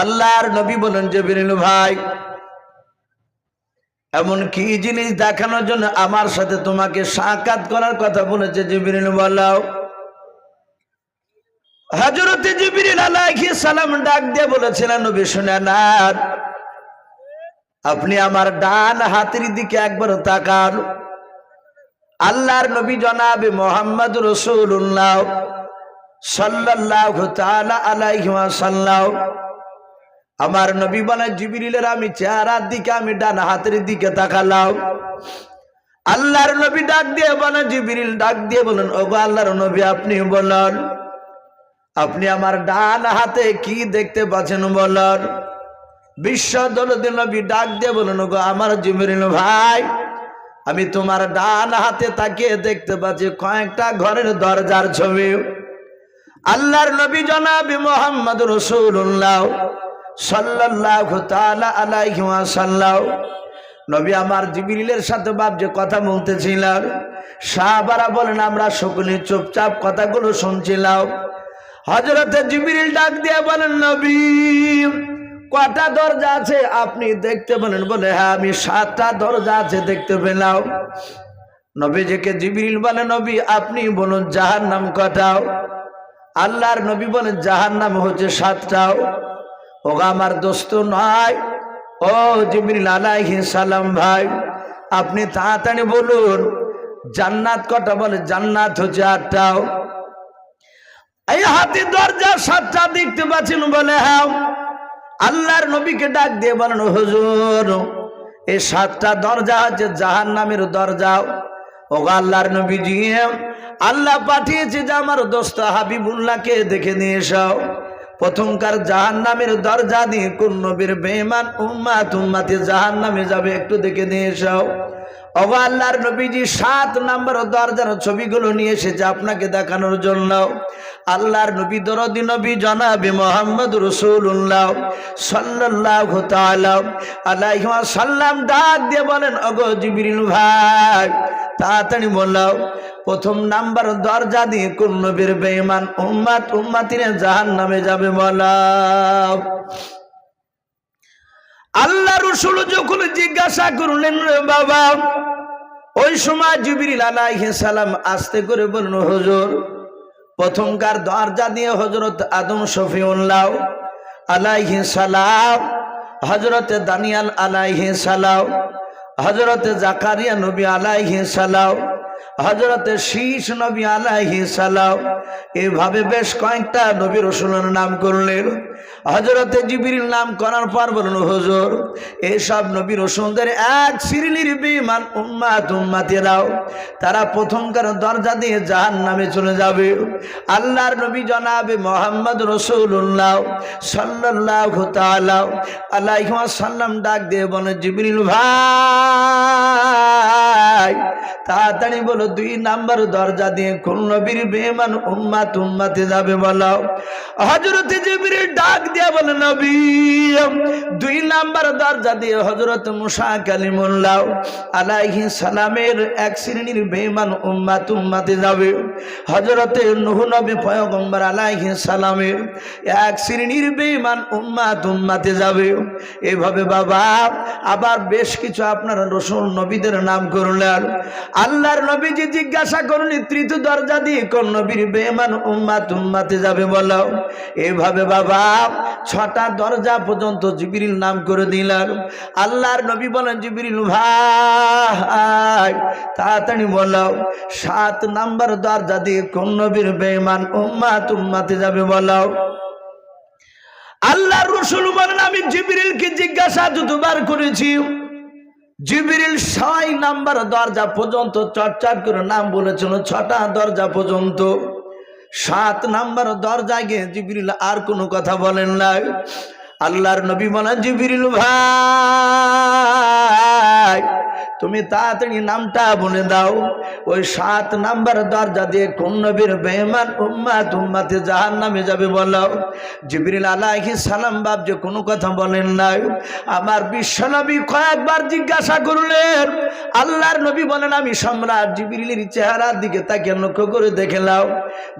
আল্লাহর নবী বলেন, জিবরিল ভাই, এমন কি জিনিস দেখানোর জন্য আমার সাথে তোমাকে সাক্ষাৎ করার কথা বলেছে জিবরিল বলাও হজরতে জিবরিল আলাইহিস সালাম ডাক দিয়ে বলেছিলেন, নবী শুনেন আর আপনি আমার ডান হাতের দিকে একবার তাকান। আল্লাহর নবী জনাবে মোহাম্মদ রসুল্লাহ সাল্লাল্লাহু তাআলা আলাইহি ওয়াসাল্লাম। আমার নবী বলে, জিবরিলের আমি চেহারার দিকে, আমি ডান হাতের দিকে তাকালাম। আল্লাহর নবী ডাক দিয়ে বলেন, জিবরিল ডাক দিয়ে বলেন, ওগো আল্লাহর নবী, আপনি বলেন, আপনি আমার ডান হাতে কি দেখতে পাচ্ছেন বলেন? বিশ্ব দলদ নবী ডাক দিয়ে বলেন, ওগো আমার জিবরিল ভাই, আমি তোমার ডান হাতে তাকিয়ে দেখতে পাচ্ছি কয়েকটা ঘরের দরজার ছবি। আল্লাহর নবী জনাবি মোহাম্মদ রসুল্লাহ তাআলা আলাইহি ওয়াসাল্লাম। নবী আমার জিবরিলের সাথে বাপ যে কথা বলতেছিলাম, সাহাবারা বলেন, আমরা সকলে চুপচাপ কথাগুলো শুনছিলাম। হজরতে জিবিরিল ডাক দিয়ে বলেন, নবী, কটা দরজা আছে? আপনি দেখতে বলেন বলে হ্যাঁ আমি সাতটা দরজা আছে দেখতে পেলাম। নবীজিকে জিবিরিল বলে, নবী, আপনি বলুন জাহার নাম কটাও? আল্লাহর নবী বলেন জাহার নাম হচ্ছে সাতটাও। ওগা আমার দোস্ত নয়। ও জিবরিল আলাইহি সালাম ভাই, আপনি তাড়াতাড়ি বলুন, জান্নাত কটা বলে? জান্নাত হচ্ছে আটটাও। এই হাতি দরজা সাতটা দেখতে পাচ্ছেন বলে হ্যাঁ। আল্লাহর নবীকে ডাক দিয়ে বলেন, হুজুর, এই সাতটা দরজা হচ্ছে জাহান নামের দরজা। ও আল্লাহর নবী নবীজি, আল্লাহ পাঠিয়েছে যে আমার দোস্ত হাবিবুল্লাহকে দেখে নিয়ে এসাও প্রথমকার জাহান নামের দরজা দিয়ে কোন নবীর বেমান উম্মা তুম্মাতে জাহান নামে যাবে একটু দেখে নিয়ে এসাও অগো আল্লাহর নবীজি সাত নম্বর দরজার ছবিগুলো নিয়ে এসেছে আপনাকে দেখানোর জন্য। আল্লাহর নবী দরদি নবী জনাবি মোহাম্মদ রসুল্লাহ সাল্লাহ আলাইহি সাল্লাম ডাক দিয়ে বলেন, অগো ভাই তাড়াতাড়ি বললাম, প্রথম নাম্বার দরজা দিয়ে কোন নবীর বেঈমান উম্মাত উম্মাতিরে জাহান নামে যাবে? বলাও আল্লাহ রসুল যখন জিজ্ঞাসা করলেন রে বাবা, ওই সময় জিবিরিল আলাইহিস সালাম আস্তে করে বলল, হুজুর, প্রথমকার দরজা দিয়ে হজরত আদম শফিউল্লাহ আলাইহি সালাম হজরত দানিয়াল আলাইহি সালাম হজরত জাকারিয়া নবী আলাইহি সালাম হজরতে শীষ নবী আলাইহি সালাম, এভাবে বেশ কয়েকটা নবী রসুলের নাম করলেন। হজরতে জিবির নাম করার পর বলুন হুজুর, এসব নবীর রসুলদের এক শ্রেণির বিমান উম্মাত উম্মাতেরাও তারা প্রথমকার দরজা দিয়ে জাহান নামে চলে যাবে। আল্লাহর নবী জনাবে মোহাম্মদ রসুল্লাহ সাল্লাহ তালাহ আল্লাহ সাল্লাম ডাক দিয়ে বলে, জিবরিল ভাই। তাড়াতাড়ি বলো, দুই নাম্বার দরজা দিয়ে কোন নবীর বেমান উম্মাত উম্মাতে যাবে বলাও হজরতে জিবরিল ডাক দিয়ে বলে নবী, দুই নাম্বার দরজা দিয়ে হজরত মুসা কালিমুল্লাহ আলাইহি সালামের এক শ্রেণির বেমান উম্মাত উম্মাতে যাবে। হজরতে নুহ নবী পয়গম্বর আলাইহি সালামের এক শ্রেণির বেমান উম্মাত উম্মাতে যাবে। এভাবে বাবা, আবার বেশ কিছু আপনার রসুল নবীদের নাম করলেন। আল্লাহর নবীজি জিজ্ঞাসা করুন তৃতীয় দরজা দিয়ে কোন নবীর বেমান উম্মাত উম্মাতে যাবে বলো? এভাবে বাবা ছটা দরজা পর্যন্ত জিবিরিল নাম করে দিলাম। আল্লাহর নবী বলেন, জিবিরিল, ভাই, তাড়াতাড়ি বলো, সাত নাম্বার দরজা দিয়ে কোন নবীর বেমান উম্মাত উম্মাতে যাবে বলো? আল্লাহ রসুল বলেন, আমি জিবিরিলকে জিজ্ঞাসা দুবার করেছি, জিবিরিল ছয় নাম্বার দরজা পর্যন্ত চটচট করে নাম বলেছিল, ছটা দরজা পর্যন্ত। সাত নাম্বার দরজায় গিয়ে জিবিরিল আর কোনো কথা বলেন নাই। আল্লাহর নবী বলেন, জিবিরিল ভাই তুমি তাড়াতাড়ি নামটা বলে দাও। ওই সাত নাম্বার দরজা দিয়ে কোন নবীর বেমান উম্মাত উম্মাতে জাহান নামে যাবে বলো। জিবরিল আলাইহিস সালাম বাপ যে কোনো কথা বলেন নাই। আমার বিশ্বনবী কয়েকবার জিজ্ঞাসা করলেন, আল্লাহর নবী বলেন, আমি সম্রাট জিবরিলের চেহারার দিকে তাকে লক্ষ্য করে দেখে নাও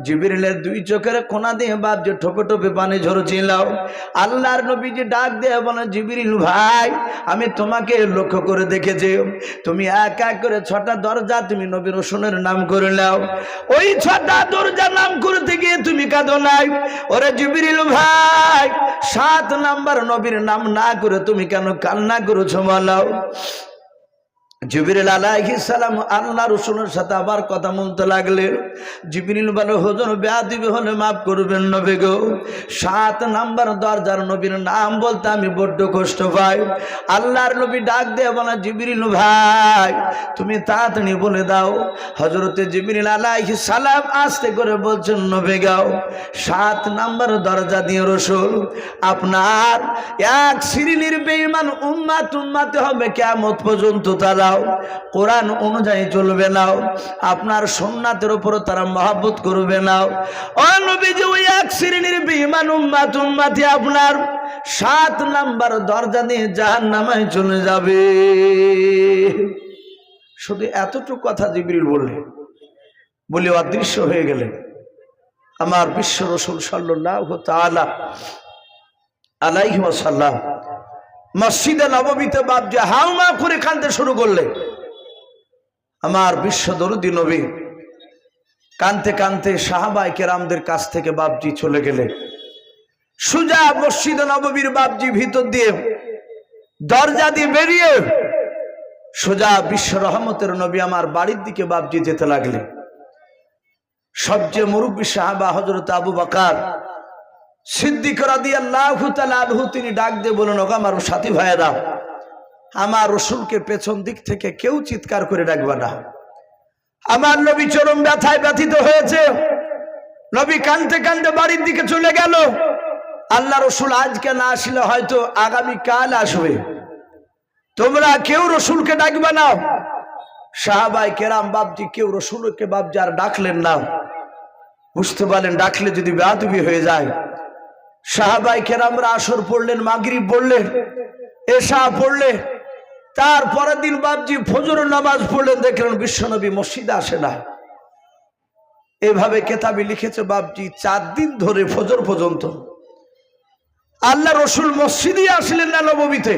জিবরিলের দুই চোখের কোনা দিয়ে বাপ যে ঠোপে ঠোপে পানি ঝরছিল। আল্লাহর নবী যে ডাক দিয়ে বলেন, জিবরিল ভাই, আমি তোমাকে লক্ষ্য করে দেখেছি। তুমি এক এক করে ছটা দরজা তুমি নবী রসুনের নাম করে নাও। ওই ছটা দরজা নাম করতে গিয়ে তুমি কাঁদো নাই। ওরে জুবিরিল ভাই, সাত নাম্বার নবীর নাম না করে তুমি কেন কান্না করেছ বলাও জিবরিল আলাইহিস সালাম আল্লাহ রসুলের সাথে আবার কথা বলতে লাগলেন জিবরিল বলে, হুজুর, বেয়াদিবি হলে মাফ করবেন নবী গো। সাত নাম্বার দরজার নবীর নাম বলতে আমি বড্ড কষ্ট পাই। আল্লাহর নবী ডাক দিয়ে বলে, জিবরিল ভাই, তুমি তাড়াতাড়ি বলে দাও। হজরতে জিবরিল আলাইহিস সালাম আস্তে করে বলছেন, নবী গাও সাত নাম্বার দরজা দিয়ে রসুল, আপনার এক শ্রেণির বেঈমান উম্মাত উম্মাতে হবে কেমত পর্যন্ত তারাও কোরআন অনুযায়ী চলবে নাও, আপনার সোননাথের উপর তারা মহাব্বত করবে নাও। এক শ্রেণির উম্মাতে আপনার সাত নাম্বার দরজা দিয়ে জাহান নামায় চলে যাবে। শুধু এতটুকু কথা জিবরিল বললেন, বলে অদৃশ্য হয়ে গেলেন। আমার বিশ্ব রসুল সাল্লাহ তালা আলাইহি ওয়াসাল্লাম মসজিদে নবমীতে বাপ যে হাউমা করে কাঁদতে শুরু করলে। আমার বিশ্ব দরুদি নবী কানতে কানতে সাহাবাই কেরামদের কাছ থেকে বাপজি চলে গেলে। সুজা মসজিদে নবমীর বাপজি ভিতর দিয়ে দরজা দিয়ে বেরিয়ে সোজা বিশ্ব রহমতের নবী আমার বাড়ির দিকে বাপজি যেতে লাগলে। সবচেয়ে মুরব্বী সাহাবা হজরত আবু বাকার সিদ্দিক রাদি আল্লাহ আলহু তিনি ডাক দিয়ে বলুন ওগো আমার সাথী ভাইয়েরা, আমার রসুলকে পেছন দিক থেকে কেউ চিৎকার করে ডাকবে না। আমার নবী চরম ব্যথায় ব্যথিত হয়েছে। নবী কানতে কানতে বাড়ির দিকে চলে গেল। আল্লাহ রসুল আজকে না আসলে হয়তো আগামী কাল আসবে। তোমরা কেউ রসুলকে ডাকবে না। সাহাবাই কেরাম বাবজি কেউ রসুলকে বাবজি আর ডাকলেন না। বুঝতে পারলেন, ডাকলে যদি বেয়াদবি হয়ে যায়। সাহাবাই কেরামরা আসর পড়লেন, মাগরিব পড়লেন, এশা পড়লে তার পরের দিন বাবজি ফজর নামাজ পড়লেন, দেখলেন বিশ্বনবী মসজিদে আসে না। এভাবে কেতাবি লিখেছে বাবজি চার দিন ধরে ফজর পর্যন্ত। আল্লাহ রসুল মসজিদে আসলেন না নবমীতে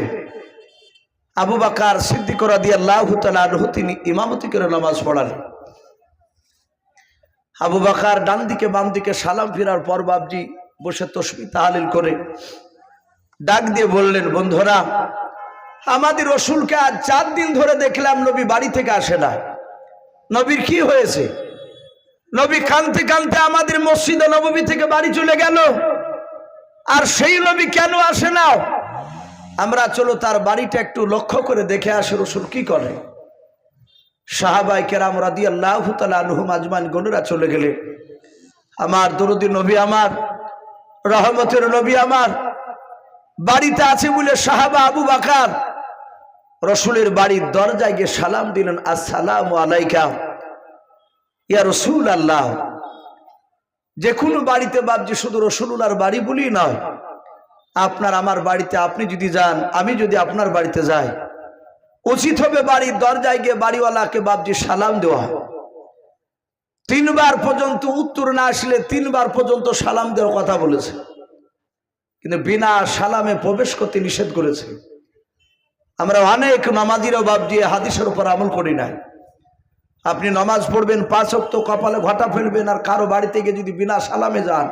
আবু বাকার সিদ্দিক দিয়ে আল্লাহ তিনি ইমামতি করে নামাজ পড়ালেন আবু বাকার ডান দিকে বাম দিকে সালাম ফিরার পর বাবজি বসে তসবি তাহালিল করে ডাক দিয়ে বললেন, বন্ধুরা, আমাদের রসুলকে আজ চার দিন ধরে দেখলাম নবী বাড়ি থেকে আসে না। নবীর কি হয়েছে? নবী কানতে কানতে আমাদের মসজিদে নবমী থেকে বাড়ি চলে গেল। আর সেই নবী কেন আসে না? আমরা চলো তার বাড়িটা একটু লক্ষ্য করে দেখে আসে রসুল কি করে। সাহাবাই কেরাম রাদি আল্লাহ আলহুম আজমান গনুরা চলে গেলে। আমার দরুদি নবী আমার রহমতের নবী আমার। বাড়িতে আছে বলে সাহাবা আবু বাকার। রসুলের বাড়ির দরজায় গিয়ে সালাম দিলেন, আসসালাম আলাইকা, ইয়া রসুল আল্লাহ যে কোনো বাড়িতে বাবজি শুধু রসুল্লার বাড়ি বলি নয়, আপনার আমার বাড়িতে আপনি যদি যান, আমি যদি আপনার বাড়িতে যাই। উচিত হবে বাড়ির দরজায় গিয়ে বাড়িওয়ালাকে বাবজি সালাম দেওয়া। তিনবার পর্যন্ত উত্তর না আসলে তিনবার পর্যন্ত সালাম দেওয়ার কথা বলেছে। কিন্তু বিনা সালামে প্রবেশ করতে নিষেধ করেছে। আমরা অনেক নামাজিরও দিয়ে হাদিসের উপর আমল করি নাই। আপনি নামাজ পড়বেন, পাঁচ অক্ত কপালে ঘটা ফেলবেন আর কারও বাড়িতে গিয়ে যদি বিনা সালামে যান,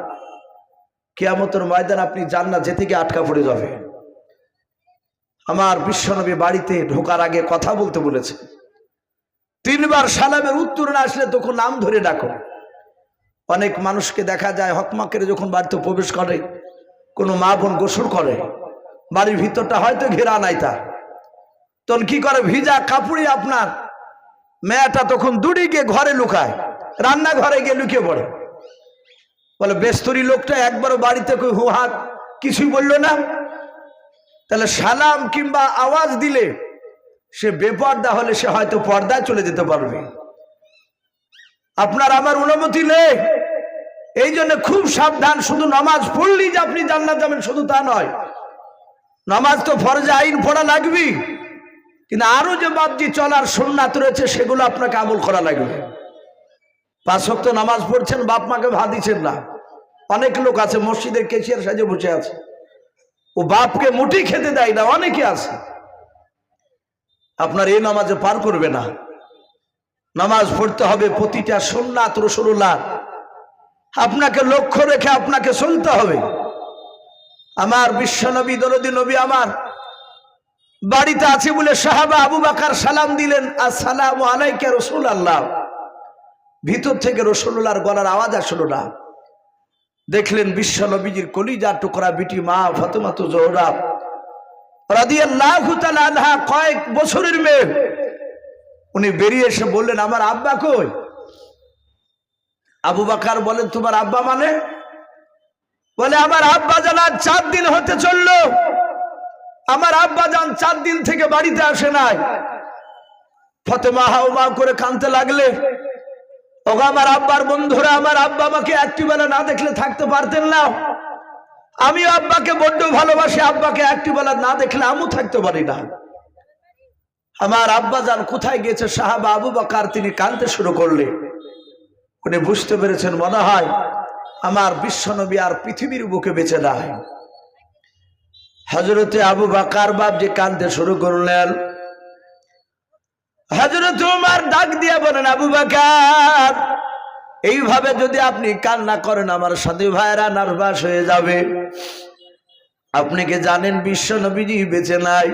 কেয়ামতের ময়দান আপনি যান না যে থেকে আটকা পড়ে যাবে আমার বিশ্বনবী বাড়িতে ঢোকার আগে কথা বলতে বলেছে। তিনবার সালামের উত্তর না আসলে তখন নাম ধরে ডাকো। অনেক মানুষকে দেখা যায় হকমাকের যখন বাড়িতে প্রবেশ করে, কোনো মা বোন গোসল করে, বাড়ির ভিতরটা হয়তো ঘেরা নাই তার। তখন কি করে? ভিজা কাপড়ে আপনার। মেয়েটা তখন দূরে গিয়ে ঘরে লুকায়, রান্নাঘরে গিয়ে লুকিয়ে পড়ে। বলে, বেস্তরি লোকটা একবারও বাড়িতে কই হু হাত কিছুই বলল না? তাহলে সালাম কিংবা আওয়াজ দিলে সে বেপর্দা হলে সে হয়তো পর্দায় চলে যেতে পারবে। আপনার আমার অনুমতি নেই। এই জন্য খুব সাবধান, শুধু নামাজ পড়লেই যে আপনি জান্নাত যাবেন, শুধু তা নয়। নামাজ তো ফরজে আইন পড়া লাগবে কিন্তু আরও যে বাবজি চলার সোননাথ রয়েছে, সেগুলো আপনাকে আমল করা লাগবে। পাঁচ তো নামাজ পড়ছেন, বাপ মাকে ভাত দিচ্ছেন না। অনেক লোক আছে, মসজিদের কেশিয়ার সাজে বসে আছে। ও বাপকে মুটি খেতে দেয় না, অনেকে আছে। আপনার এই নামাজে পার করবে না। নামাজ পড়তে হবে প্রতিটা সোননাথ রসুল্লাহ আপনাকে লক্ষ্য রেখে আপনাকে চলতে হবে। আমার বিশ্ব নবী দরদি নবী আমার বাড়িতে আছে বলে সাহাবা আবু বাকার সালাম দিলেন, আসসালাম আলাইকে রসুল আল্লাহ ভিতর থেকে রসুল্লাহর গলার আওয়াজ আসলো না। দেখলেন বিশ্ব নবীজির কলিজা টুকরা বিটি মা ফতেমাত জোহরা রাদিয়াল্লাহু কয়েক বছরের মেয়ে। উনি বেরিয়ে এসে বললেন, আমার আব্বা কই? আবু বাকার বলেন, তোমার আব্বা মানে? বলে, আমার আব্বা জানা চার দিন হতে চলল। আমার আব্বা যান চার দিন থেকে বাড়িতে আসে নাই। ফতেমা হাও মা করে কানতে লাগলে। ওগো আমার আব্বার বন্ধুরা, আমার আব্বা আমাকে একটি বেলা না দেখলে থাকতে পারতেন না। আমি আব্বাকে বড্ড ভালোবাসি, আব্বাকে একটি বেলা না দেখলে আমু থাকতে পারি না। আমার আব্বা যান কোথায় গেছে সাহাবা আবু বাকার তিনি কানতে শুরু করলে। উনি বুঝতে পেরেছেন মনে হয় আমার বিশ্বনবী আর পৃথিবীর বুকে বেঁচে নাই। হজরতে আবু বাকার বাপ যে কানতে শুরু করলেন। হজরত ডাক দিয়ে বলেন, আবু বাকার এইভাবে যদি আপনি কান্না করেন, আমার সাথী ভাইরা নার্ভাস হয়ে যাবে। আপনি কি জানেন বিশ্ব নবীজি বেঁচে নাই?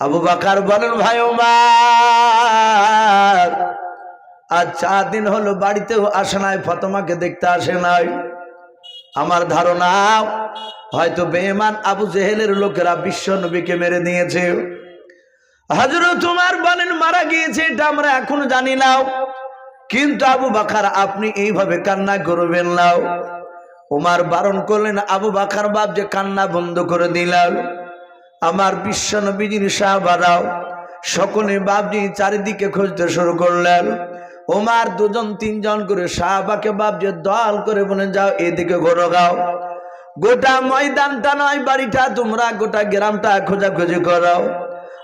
আবু বাকার বলেন, ভাই আজ চার দিন হলো বাড়িতেও আসে নাই, ফতমাকে দেখতে আসে নাই। আমার ধারণা, হয়তো বেমান আবু জেহেলের লোকেরা বিশ্ব নবীকে মেরে দিয়েছে। হজরত তোমার বলেন, মারা গিয়েছে, এটা আমরা এখনও জানি নাও কিন্তু আবু বাকার আপনি এইভাবে কান্না করবেন নাও ওমার বারণ করলেন, আবু বাকার বাপ যে কান্না বন্ধ করে দিলাম আমার বিশ্ব নবীজির সাহাবারাও সকলে বাপজি চারিদিকে খুঁজতে শুরু করলেন। ওমার দুজন, তিনজন করে সাহাবাকে বাপ যে দল করে বলে যাও এদিকে ঘোরো গাও গোটা ময়দানটা নয়, বাড়িটা তোমরা গোটা গ্রামটা খোঁজাখুঁজি করো।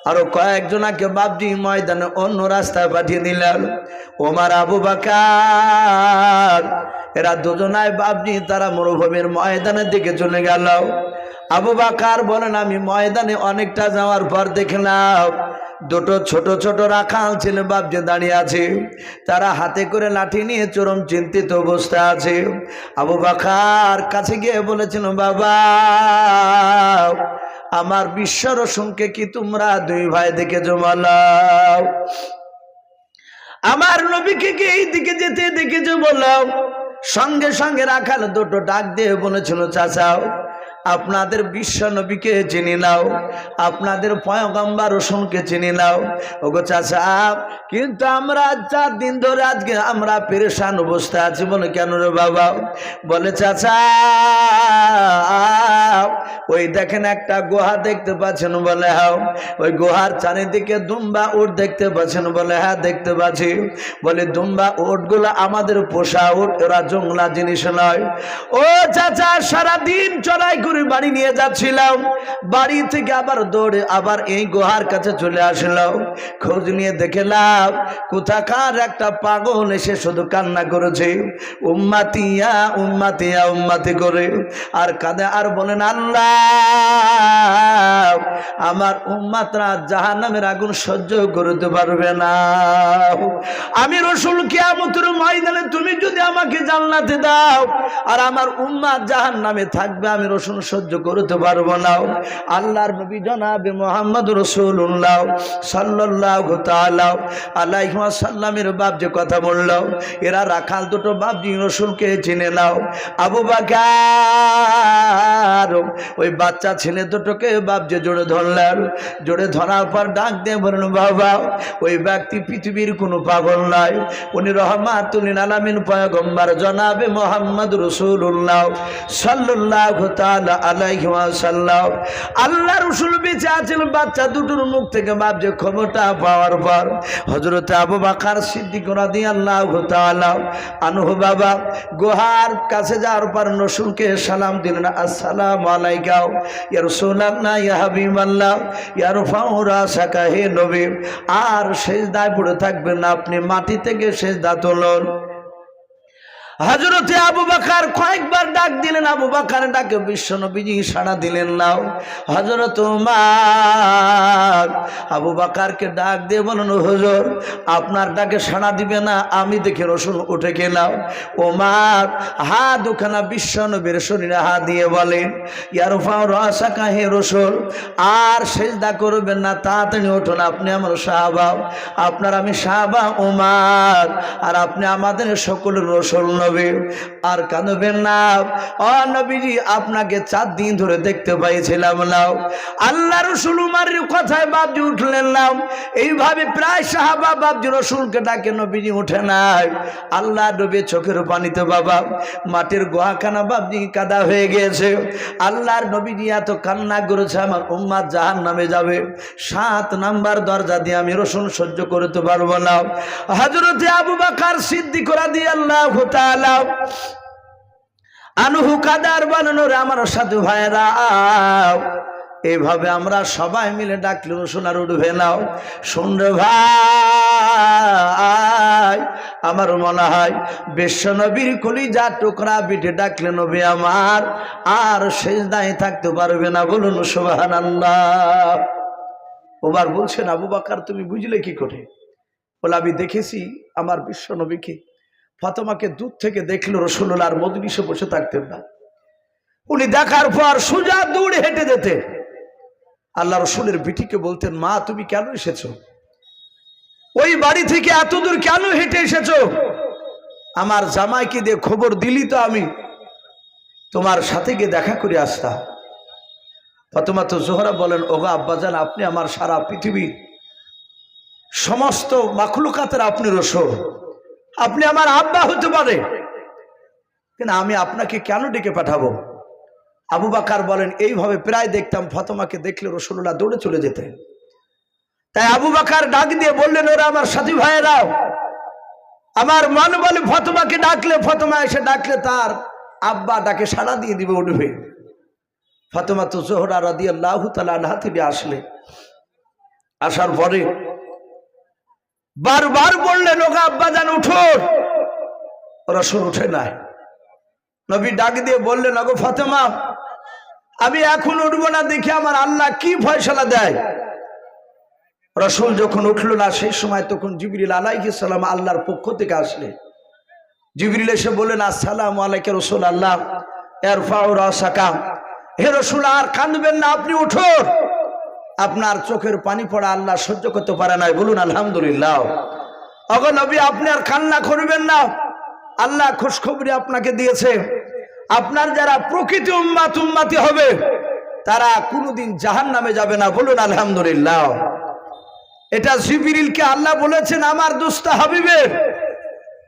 আরও কয়েকজনাকে বাপজি ময়দানে অন্য রাস্তায় পাঠিয়ে দিলেন। ওমার, আবু বাকার, এরা দুজনায় বাপজি তারা মরুভূমির ময়দানের দিকে চলে গেল। আবু বাকার বলেন, আমি ময়দানে অনেকটা যাওয়ার পর দেখলাম দুটো ছোট ছোট রাখাল ছেলে যে দাঁড়িয়ে আছে। তারা হাতে করে লাঠি নিয়ে চরম চিন্তিত অবস্থা আছে। আবু বাকার কাছে গিয়ে বলেছিল, বাবা আমার বিশ্ব রসুনকে কি তোমরা? দুই ভাই দেখে জমালাও। আমার নবীকে কি এই দিকে যেতে দেখেছ বললাম সঙ্গে সঙ্গে রাখাল দুটো ডাক দিয়ে বলেছিল, চাচাও আপনাদের বিশ্ব নবীকে চিনি নাও, আপনাদের পয়গম্বার রসুনকে চিনি নাও। ওগো চাচা, কিন্তু আমরা চার দিন ধরে আজকে আমরা পেরেশান অবস্থা আছি বলে কেন রে বাবা? বলে চাচা, ওই দেখেন একটা গুহা দেখতে পাচ্ছেন বলে হ্যাঁ ওই গুহার চারিদিকে দুম্বা উট দেখতে পাচ্ছেন বলে হ্যাঁ দেখতে পাচ্ছি। বলে দুম্বা উটগুলো আমাদের পোষা উট ওরা জংলা জিনিস নয়। ও চাচা, সারাদিন চড়াই করে বাড়ি নিয়ে যাচ্ছিলাম। বাড়ি থেকে আবার দৌড়ে আবার এই গুহার কাছে চলে আসলাম। খোঁজ নিয়ে দেখলাম কোথাকার একটা পাগল এসে শুধু কান্না করেছে। উম্মাতিয়া উম্মাতিয়া উম্মাতি করে। আর কাঁদে আর বলেন, আল্লাহ, আমার উম্মাতরা জাহান নামের আগুন সহ্য করতে পারবে না। আমি রসুল কিয়ামতের ময়দানে তুমি যদি আমাকে জান্নাতে দাও, আর আমার উম্মাত জাহান নামে থাকবে, আমি রসুল সহ্য করতে পারব না। আল্লাহর নবী জনাবে মোহাম্মদ রসুল্লাহ সাল্লাহ আল্লাহ সাল্লামের বাপ যে কথা বলল, এরা রাখাল দুটো বাপ রসুলকে চিনে নাও। আবু বাকার ওই বাচ্চা ছেলে দুটোকে বাপ যে জোরে ধরলেন। জোরে ধরার পর ডাক দিয়ে বললেন, বাবা, ওই ব্যক্তি পৃথিবীর কোনো পাগল নয় উনি রহমাতুলিন আলামিন পয়গম্বর জনাবে মোহাম্মদ রসুল্লাহ সাল্লাহ ওয়াসাল্লাম। আল্লাহ রসুল বেঁচে আছেন বাচ্চা দুটোর মুখ থেকে ভাবছে ক্ষমতা পাওয়ার পর। হজরতে আবু বাকার সিদ্দিক রাদিয়াল্লাহু তাআলা আনহু, বাবা, গুহার কাছে যাওয়ার পর রসুলকে সালাম দিলেন, আসসালামু আলাইকা ইয়া রাসূলুল্লাহ ইয়া হাবিবাল্লাহ, ইয়া ফাউরা রাসাকা হে নবী, আর শেষ সেজদায় পড়ে থাকবেন আপনি মাটি থেকে সেজদা তোলন। হজরতে আবু বাকার কয়েকবার ডাক দিলেন, আবু বাকার ডাকে, বিশ্ব নবীজি সাড়া দিলেন, নাও। হজরত উমার, আবু বাকারকে ডাক দিয়ে বলুন হুজুর, আপনার ডাকে সাড়া দিবে না, আমি দেখে রসুন উঠে গেলাম। ওমার হা দুখানা বিশ্ব নবীর শরীরে হা দিয়ে বলেন ইয়ারফাও রসা কাহে রসুল, আর সেজদা করবেন না, তাড়াতাড়ি উঠুন, আপনি আমার সাহাবা, আপনার আমি সাহাবা উমার, আর আপনি আমাদের সকলের রসুল নবী। আর কাঁদবেন না। ও নবীজি, আপনাকে চার দিন ধরে দেখতে পাইছিলাম নাও আল্লাহ রসুল কথায় বাবজি উঠলেন নাও এইভাবে প্রায় সাহাবা বাবজি রসুলকে ডাকে নবীজি উঠে নাই। আল্লাহ ডুবে চোখের পানিতে বাবা, মাটির গোহাখানা বাবজি কাদা হয়ে গিয়েছে। আল্লাহর নবীজি এত কান্না করেছে, আমার উম্মাদ জাহান নামে যাবে। সাত নাম্বার দরজা দিয়ে আমি রসুন সহ্য করতে পারব না। হজরতে আবু বাকার সিদ্ধি করা দিয়ে আল্লাহ তাআলা আনুহু কাদার বানানোর আমার সাধু ভাইরা এভাবে আমরা সবাই মিলে ডাকলে সোনার উঠবে নাও শুনরে ভাই, আমার মনে হয় বিশ্ব নবীর কলি যা টুকরা বিটে ডাকলে নবী আমার, আর শেষ দায় থাকতে পারবে না বলুন সোহান ওবার বলছেন, আবু বাকার, তুমি বুঝলে কি করে? বলে, আমি দেখেছি আমার বিশ্ব নবীকে ফতমাকে দূর থেকে দেখল রসুল্লাহ আর মজলিসে বসে থাকতেন না। উনি দেখার পর সোজা দৌড়ে হেঁটে যেতেন। আল্লাহ রসুলের বিটিকে বলতেন, মা, তুমি কেন এসেছ? ওই বাড়ি থেকে এত দূর কেন হেঁটে এসেছ? আমার জামাইকে দিয়ে খবর দিলি তো আমি। তোমার সাথে গিয়ে দেখা করে আসতাম। ফতমা তো জোহরা বলেন, ওগা আব্বাজান আপনি আমার সারা পৃথিবী সমস্ত মাখলুকাতের আপনি রসুল। আপনি আমার আব্বা হতে পারে। কিন্তু আমি আপনাকে কেন ডেকে পাঠাবো? আবু বাকার বলেন, এইভাবে প্রায় দেখতাম ফতমাকে দেখলে রসুল্লাহ দৌড়ে চলে যেতেন। তাই আবু বাকার ডাক দিয়ে বললেন, ওরা আমার সাথী ভাইয়েরাও আমার মন বলে ফতমাকে ডাকলে, ফতমা এসে ডাকলে তার আব্বা ডাকে সাড়া দিয়ে দিবে উঠবে। ফতমা তো জোহরা রাদি তালা থেকে আসলে। আসার পরে বারবার বললেন, ওগা আব্বা যান উঠুন রসুল উঠে নাই নবী ডাক দিয়ে বললেন, ওগো ফাতেমা, আমি এখন উঠবো না, দেখি আমার আল্লাহ কি ফয়সলা দেয়। রসুল যখন উঠল না, সেই সময় তখন জিবরিল সালাম আল্লাহর পক্ষ থেকে আসলে জিবরিল এসে বললেন, আসসালাম আলাইকে রসুল আল্লাহ এর ফাউরাসাকা হে রসুল, আর কাঁদবেন না, আপনি উঠুন। আপনার চোখের পানি পড়া আল্লাহ সহ্য করতে পারে নাই। বলুন, আলহামদুলিল্লাহ। অগো নবী, আপনি আর কান্না করবেন না। আল্লাহ খুশখবরি আপনাকে দিয়েছে। আপনার যারা প্রকৃতি উম্মাত উম্মাতি হবে, তারা কোনোদিন জাহান নামে যাবে না। বলুন, আলহামদুলিল্লাহ। এটা জিবিরিলকে আল্লাহ বলেছেন, আমার দুস্তা হাবিবে,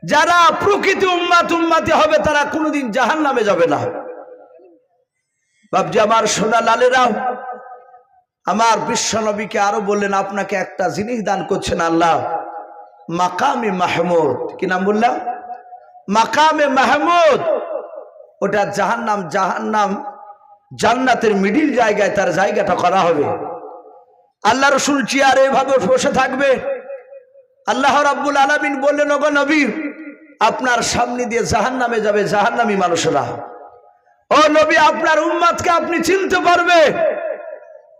যারা প্রকৃতি উম্মাত উম্মাতি হবে, তারা কোনোদিন জাহান নামে যাবে না। বাবজি আমার সোনা লালেরাও আমার বিশ্ব নবীকে আরও বললেন, আপনাকে একটা জিনিস দান করছেন আল্লাহ, মাকামে মাহমুদ। কি নাম বললাম? মাকামে মাহমুদ। ওটা জাহান্নাম জাহান্নাম, জান্নাতের মিডিল জায়গায় তার জায়গাটা করা হবে। আল্লাহ রসুল চেয়ার এভাবে বসে থাকবে। আল্লাহ রাব্বুল আলমিন বললেন, ওগো নবী, আপনার সামনে দিয়ে জাহান নামে যাবে জাহান্নামী মানুষেরা। ও নবী, আপনার উম্মাদকে আপনি চিনতে পারবে।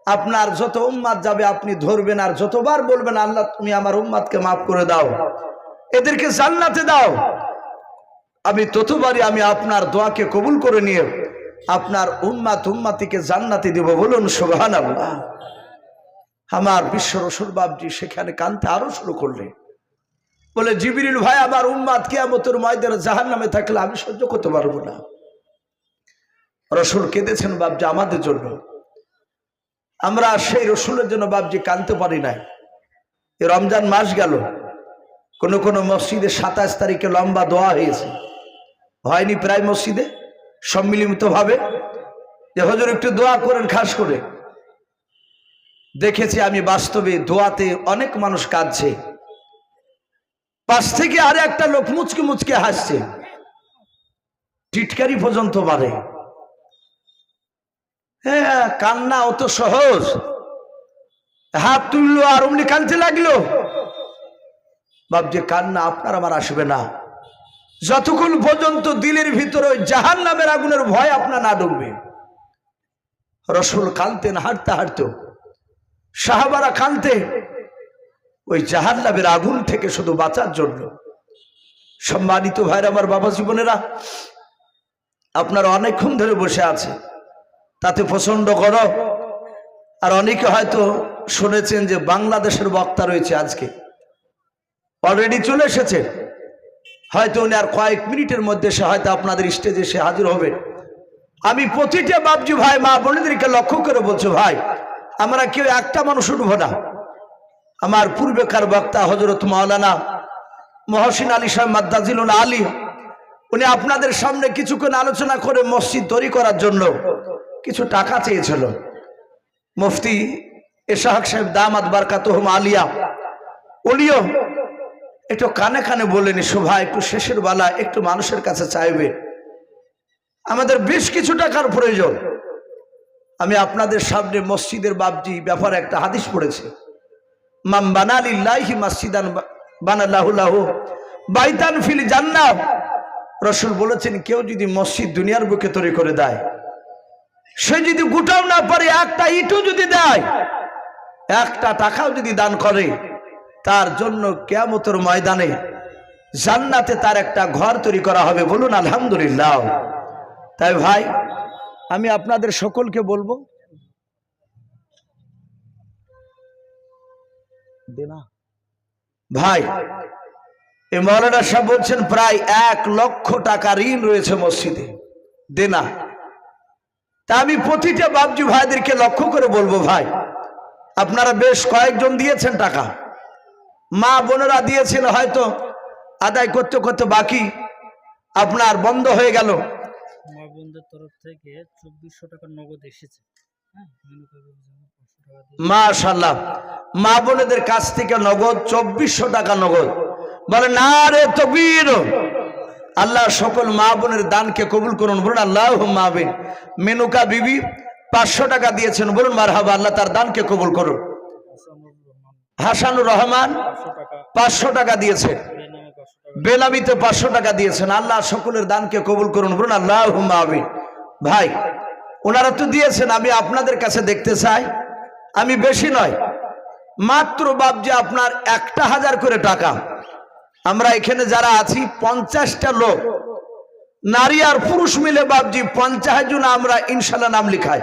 আপনার যত উম্মাদ যাবে আপনি ধরবেন আর যতবার বলবেন, আল্লাহ, তুমি আমার উম্মাদকে মাফ করে দাও। এদেরকে জান্নাতে দাও। আমি ততবারই আমি আপনার দোয়াকে কবুল করে নিয়ে আপনার উম্মাত উম্মাতিকে জান্নাতে দেব বলুন সোহান আল্লাহ আমার বিশ্ব রসুল বাবজি সেখানে কানতে আরও শুরু করলে বলে, জিবিরিল ভাই, আমার উম্মাদ কেয়ামতের ময়দানে জাহান নামে থাকলে আমি সহ্য করতে পারব না। রসুল কেঁদেছেন বাবজি আমাদের জন্য। আমরা সেই রসুলের জন্য বাবজি কানতে পারি নাই। রমজান মাস গেল। কোন কোন মসজিদে সাতাশ তারিখে লম্বা দোয়া হয়েছে। হয়নি প্রায় মসজিদে সম্মিলিত ভাবে যে হজুর একটু দোয়া করেন খাস করে। দেখেছি আমি বাস্তবে দোয়াতে অনেক মানুষ কাঁদছে। পাশ থেকে আরে একটা লোক মুচকে মুচকে হাসছে। টিটকারি পর্যন্ত বাড়ে। হ্যাঁ কান্না অত সহজ। হাত তুললো আর অমনি কানতে লাগল। বাপ ভাবছে কান্না, আপনার আমার আসবে না। যতক্ষণ পর্যন্ত দিলের ভিতরে ওই জাহান নামের আগুনের ভয় আপনার না ঢুকবে রসুল কানতেন হাঁটতে হাঁটতো সাহাবারা কানতে ওই জাহান নামের আগুন থেকে শুধু বাঁচার জন্য। সম্মানিত ভাইরা, আমার বাবা জীবনেরা, আপনারা অনেকক্ষণ ধরে বসে আছে। তাতে প্রচণ্ড গরম। আর অনেকে হয়তো শুনেছেন যে বাংলাদেশের বক্তা রয়েছে আজকে। অলরেডি চলে এসেছে। হয়তো উনি আর কয়েক মিনিটের মধ্যে সে হয়তো আপনাদের স্টেজে সে হাজির হবে আমি প্রতিটা বাবজি ভাই, মা বোনেদেরকে লক্ষ্য করে বলছো, ভাই, আমরা কেউ একটা মানুষ উঠবো না। আমার পূর্বেকার বক্তা হজরত মাওলানা মহসিন আলী সাহেব মাদ্দাজিল আলী, উনি আপনাদের সামনে কিছুক্ষণ আলোচনা করে মসজিদ তৈরি করার জন্য কিছু টাকা চেয়েছিল। মুফতি এশাহক সাহেব দামাদ বারকাতহম আলিয়া। উনিও একটু কানে কানে বলেন শোভা একটু শেষের বেলা, একটু মানুষের কাছে চাইবে। আমাদের বেশ কিছু টাকার প্রয়োজন। আমি আপনাদের সামনে মসজিদের বাবজি ব্যাপারে একটা হাদিস পড়েছি। মাম বানালিল্লাহি মাসজিদান বানাল্লাহুল্লাহু বাইতান ফিল জান্নাত রসুল বলেছেন, কেউ যদি মসজিদ দুনিয়ার বুকে তৈরি করে দেয় সে যদি গোটাও না পারে, একটা ইটও যদি দেয়, একটা টাকাও যদি দান করে, তার জন্য কেয়ামতের ময়দানে জান্নাতে তার একটা ঘর তৈরি করা হবে বলুন আলহামদুলিল্লাহ। তাই ভাই, আমি আপনাদের সকলকে বলব ভাই, এ মৌলানা সাহেব বলছেন, প্রায় এক লক্ষ টাকা ঋণ রয়েছে মসজিদে। দেনা তা আমি প্রতিটা বাবজি ভাইদেরকে লক্ষ্য করে বলব ভাই আপনারা বেশ কয়েকজন দিয়েছেন টাকা। মা বোনেরা দিয়েছেন হয়তো আদায় করতে করতে বাকি আপনার বন্ধ হয়ে গেল। মা বোনদের তরফ থেকে চব্বিশশো টাকা নগদ এসেছে। হ্যাঁ মাশাল্লাহ মা বোনেদের কাছ থেকে নগদ চব্বিশশো টাকা নগদ। বলে না রে তকবীর আল্লাহ সকল মা বোনের দানকে কবুল করুন, বলুন আল্লাহ মাহবিন মেনুকা বিবি পাঁচশো টাকা দিয়েছেন, বলুন মার হাবা আল্লাহ তার দানকে কবুল করুন। হাসানুর রহমান পাঁচশো টাকা পাঁচশো টাকা দিয়েছে। বেনামে পাঁচশো টাকা বেলামিতে পাঁচশো টাকা দিয়েছেন, আল্লাহ সকলের দানকে কবুল করুন, বলুন আল্লাহ মাহবিন ভাই, ওনারা তো দিয়েছেন, আমি আপনাদের কাছে দেখতে চাই। আমি বেশি নয়, মাত্র বাপ যে আপনার একটা হাজার করে টাকা। আমরা এখানে যারা আছি, পঞ্চাশটা লোক। নারী আর পুরুষ মিলে বাবজি পঞ্চাশ জন আমরা ইনশাল্লাহ নাম লিখাই